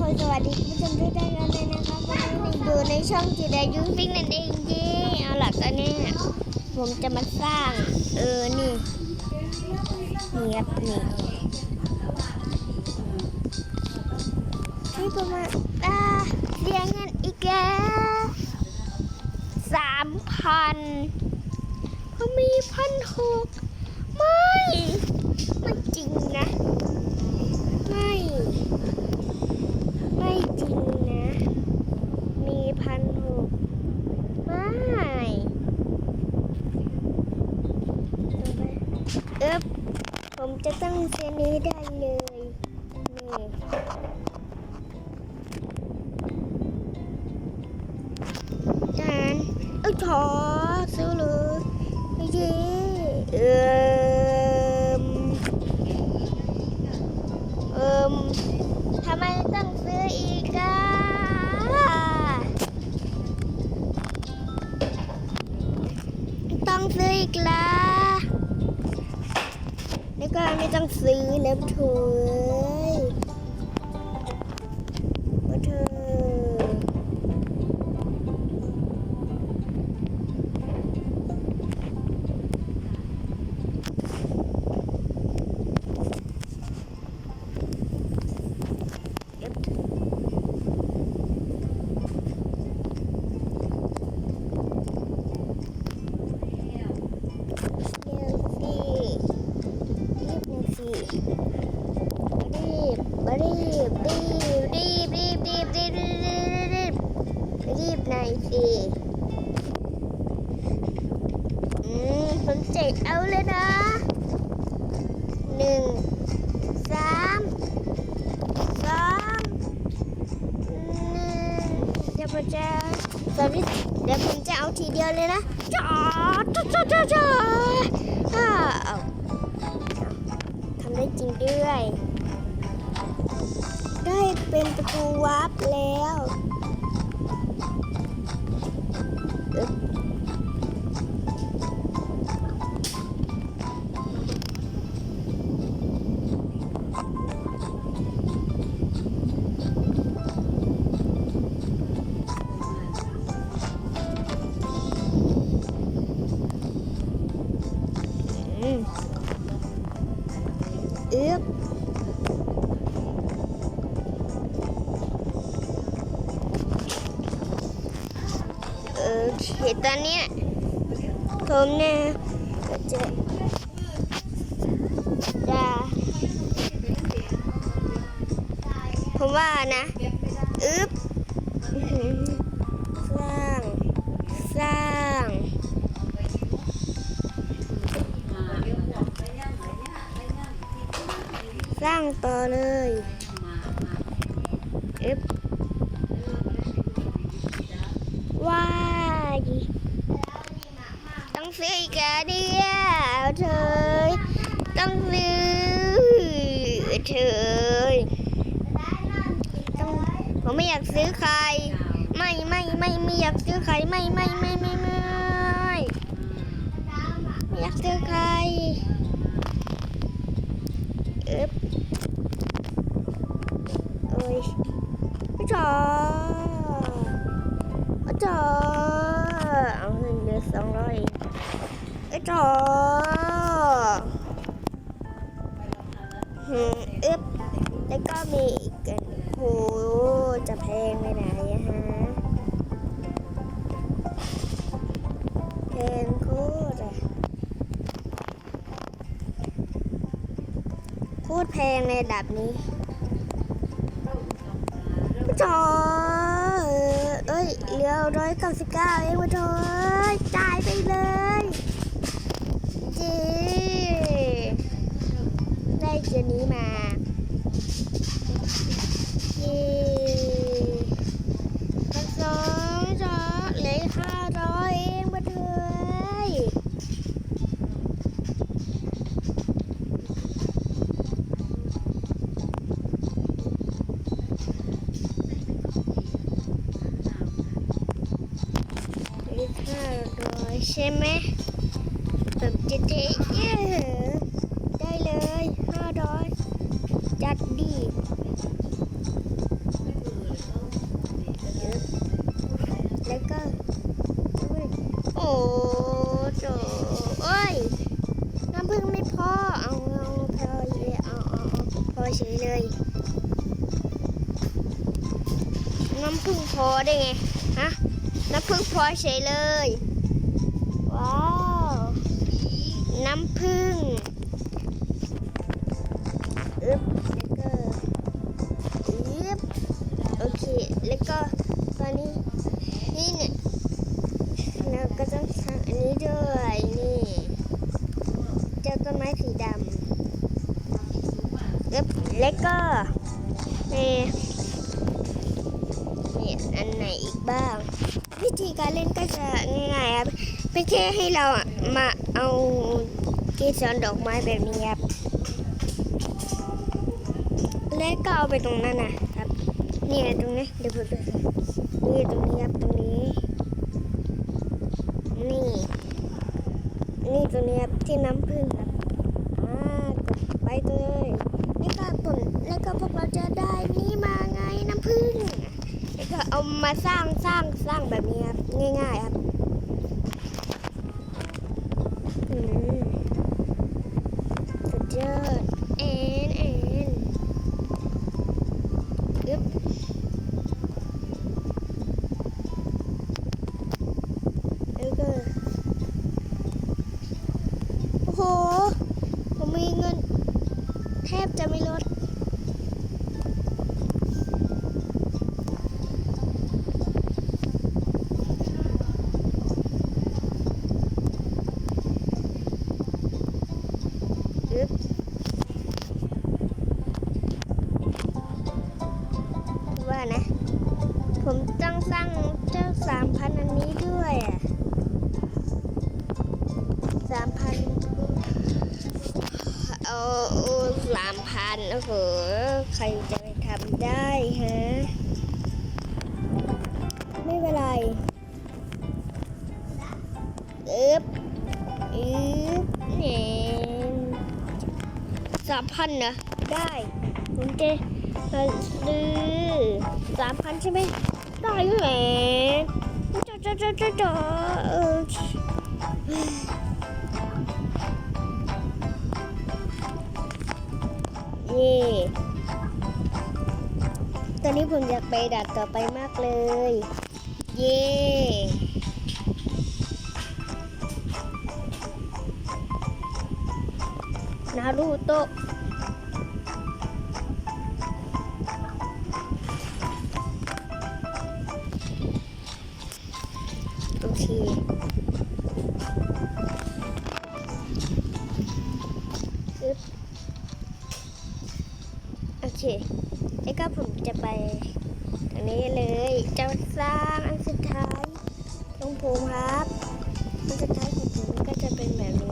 ขอสวัสดีคุณผู้ชมทุกท่านกันเลยนะคะวันนี้อยู่ในช่องจีดายุฟิกนั่นเองจีเอาล่ะตอนนี้ผมจะมาสร้าง เออ นี่นี่ครับนี่ที่ประมาณอ่าเรียงเงินอีกแล้วสามพันเขามีพันหกไม่ไม่จริง 给你的一。see them too. ดเอาเลยนะหนึ่งสามสองหนึ่งเดี๋ยวผมจะตอนนี้เดี๋ยวผมจะเอาทีเดียวเลยนะจ้าจ้าจ้าจ้าจ้าอ้าวทำได้จริงด้วย ได้เป็นประตูวาร์ปแล้ว โอเคตอนนี้ผมเนี่ยก็จะจะผมว่านะอึ๊บสร้าง สร้างสร้างต่อเลยเอฟว้า ซื้ออีกแล้วเนี่ยเธอต้องซื้อเธอต้องผมไม่อยากซื้อใคร ไม่ไม่ไม่ไม่อยากซื้อใครไม่ไม่ไม่ไม่ไม่ไม่อยากซื้อใครเอฟเอ้ยไม่จอไม่จอเอาเงินเดือนสองร้อย ไม่จอหืมอึ๊บแล้วก็มีอีกกันโหจะแพงไปไหนอะฮะแพงโคตรอะโคตรแพงในระดับนี้จอเอ้ยเหลือร้อยเก้าสิบเก้าเองวะเธอจ่ายไปเลย ได้เจอนี้มา โอ้โหโอ้ยน้ำพึ่งไม่พอเอาเอาพอเลยเอาเอาพอเฉยเลย น้ำพึ่งพอได้ไงฮะน้ำพึ่งพอเฉยเลย ว้าว น้ำพึ่ง แล้วก็นี่นี่อันไหนอีกบ้าง วิธีการเล่นก็จะง่ายๆครับไม่ใช่ให้เรามาเอาเกสรดอกไม้แบบนี้ครับแล้วก็เอาไปตรงนั้นนะครับนี่ตรงนี้เดี๋ยวผมจะนี่ตรงนี้ครับตรงนี้ นี่นี่ตรงนี้ครับที่น้ำผึ้งครับอ่ากดไปเลย แล้วก็ผลแล้วก็พวกเราจะได้นี่มาไงน้ำผึ้งแล้วก็เอามาสร้างสร้างสร้างแบบนี้ครับง่าย ๆ ครับ สร้างเจ้าสามพันอันนี้ด้วยอะสามพันเอาสามพันโอ้โหใครจะไปทำได้ฮะ ไม่เป็นไรอึ๊บอึ๊บเนี่ยสามพันนะได้ผมจะซื้อสามพันใช่ไหม ได้แหมจ้าจ้าจ้าจ้าจ้าเออเย่ตอนนี้ผมอยากไปดัดต่อไปมากเลย เย่นารูโตะ ครับ มันจะใช้ของผมก็จะเป็นแบบนี้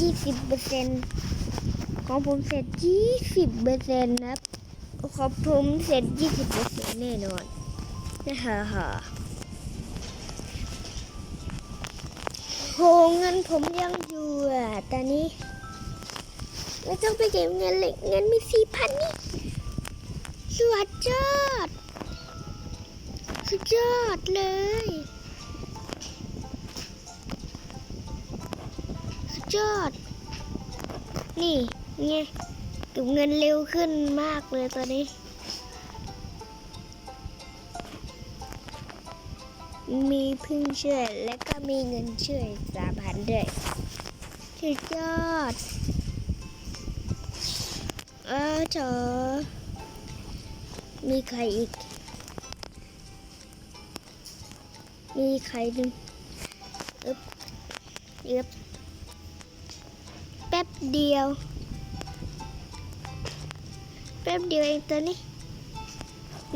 ยี่สิบเปอร์เซ็นต์ของผมเสร็จ20เปอร์เซ็นต์นะครับของผมเสร็จ20เปอร์เซ็นต์แน่นอนนะฮะฮะโหเงินผมยังอยู่อะตอนนี้ไม่ต้องไปเก็บเงินเลยเงินมีสี่พันนี่สุดยอดสุดยอดเลย ยอด นี่ไงเก็บเงินเร็วขึ้นมากเลยตอนนี้ มีพึ่งช่วยและก็มีเงินช่วยสามพันด้วยสุดยอด เออเจอมีใครอีก มีใครดึงอึบอึ๊บ เดียว แป๊บเดียวเองตัวนี้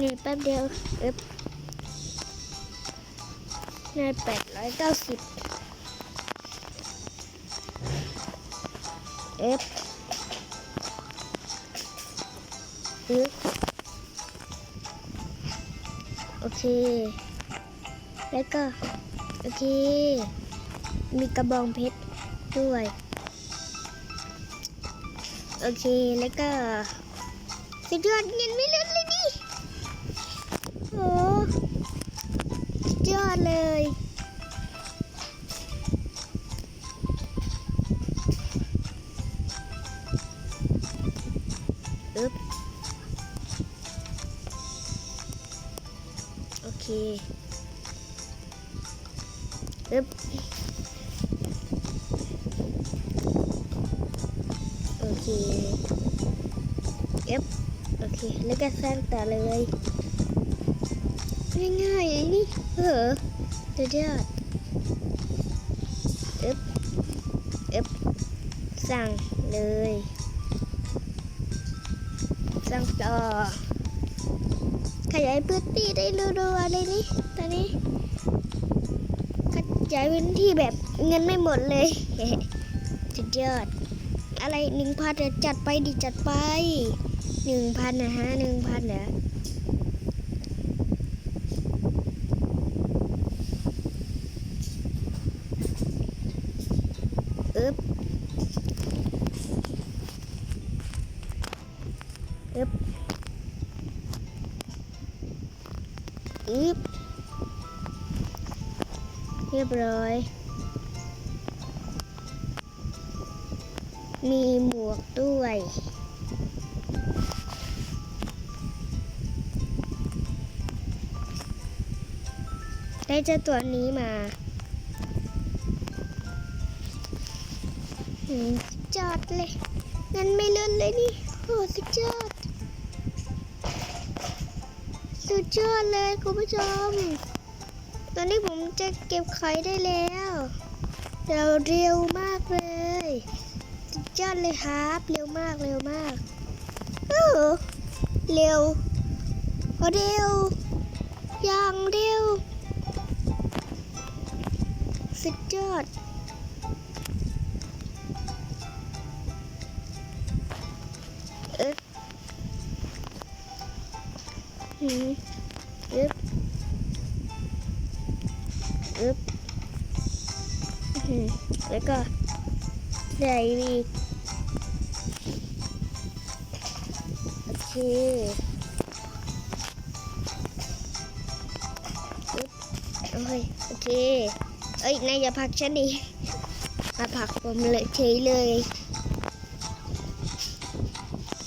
นี่แป๊บเดียวเอฟนี่แปดร้อยเก้าสิบเอฟอึ๊บโอเค แล้วก็ โอเค มีกระบองเพชรด้วย โอเค แล้วก็สุดยอดเงินไม่เลื่อนเลยดิโอ้สุดยอดเลย โอเอึ๊บโอเค แล้วก็สร้างต่อเลยง่ายๆอย่างนี้เออสุดยอดอึ๊บอึ๊บสั่งเลยสั่งต่อขยายพื้นที่ได้รัวๆเลยนี่ตอนนี้ขยายพื้นที่แบบเงินไม่หมดเลยสุดยอด อะไรหนึ่งพันจัดไปดิจัดไปหนึ่งพันนะฮะหนึ่งพันเดี๋ยวอึ๊บอึ๊บอึ๊บเรียบร้อย มีหมวกด้วย ได้เจ้าตัวนี้มาอืมสุดยอดเลย งั้นไม่เลื่อนเลยนี่ โอ้สุดยอด สุดยอดเลยคุณผู้ชม ตอนนี้ผมจะเก็บไข่ได้แล้วเราเร็วมากเลย สุดยอดเลยครับ เร็วมากเร็วมากเออเร็วเร็วอย่างเร็วสุดยอดอึ๊บหืมอึ๊บอึ๊บหืมแล้วก็ใส่อีก เคโอเคโอเค เอ้ยนายอย่าผักฉันดิมาผักผมเลยเฉยเลย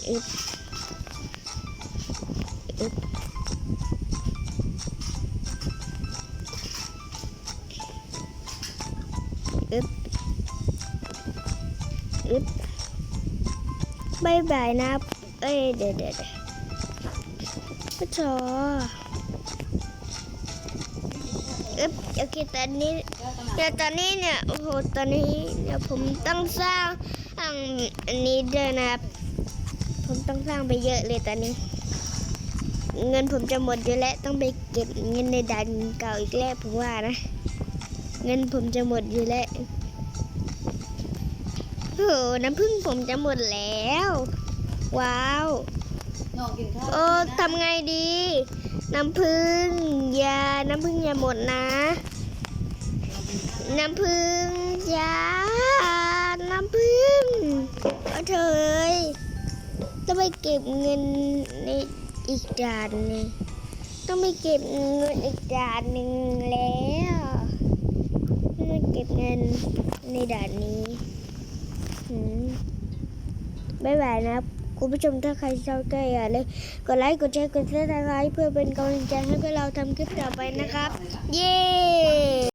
อึ๊บอึ๊บอึ๊บอึ๊บบายบายนะเอ้ย เดี๋ยเดี๋ยวเดี๋ยวปะชออึ๊บโอเคตอนนี้เดี๋ยวตอนนี้เนี่ยโอ้โหตอนนี้เดี๋ยวผมต้องสร้างอันนี้ด้วยนะครับ ผมต้องสร้างไปเยอะเลยตอนนี้ เงินผมจะหมดอยู่แล้วต้องไปเก็บเงินในด่านเก่าอีกแล้วผมว่านะ เงินผมจะหมดอยู่แล้วโอ้โหน้ำผึ้งผมจะหมดแล้ว ว้าวน้องกินข้าวโอ้ทำไงดี น้ำผึ้งอยา น้ำผึ้งอย่าหมดนะ น้ำผึ้งอยา น้ำผึ้งเอาเถอะต้องไปเก็บเงินในอีกด่านหนึงต้องไปเก็บเงินอีกด่านหนึ่งแล้วต้องไปเก็บเงินในด่านนี้หืมบ๊ายบายนะ คุณผู้ชมถ้าใครชอบก็อย่าลืมกดไลค์กดแชร์กดซับสไครต์เพื่อเป็นกำลังใจให้พวกเราทำคลิปต่อไปนะครับ เย้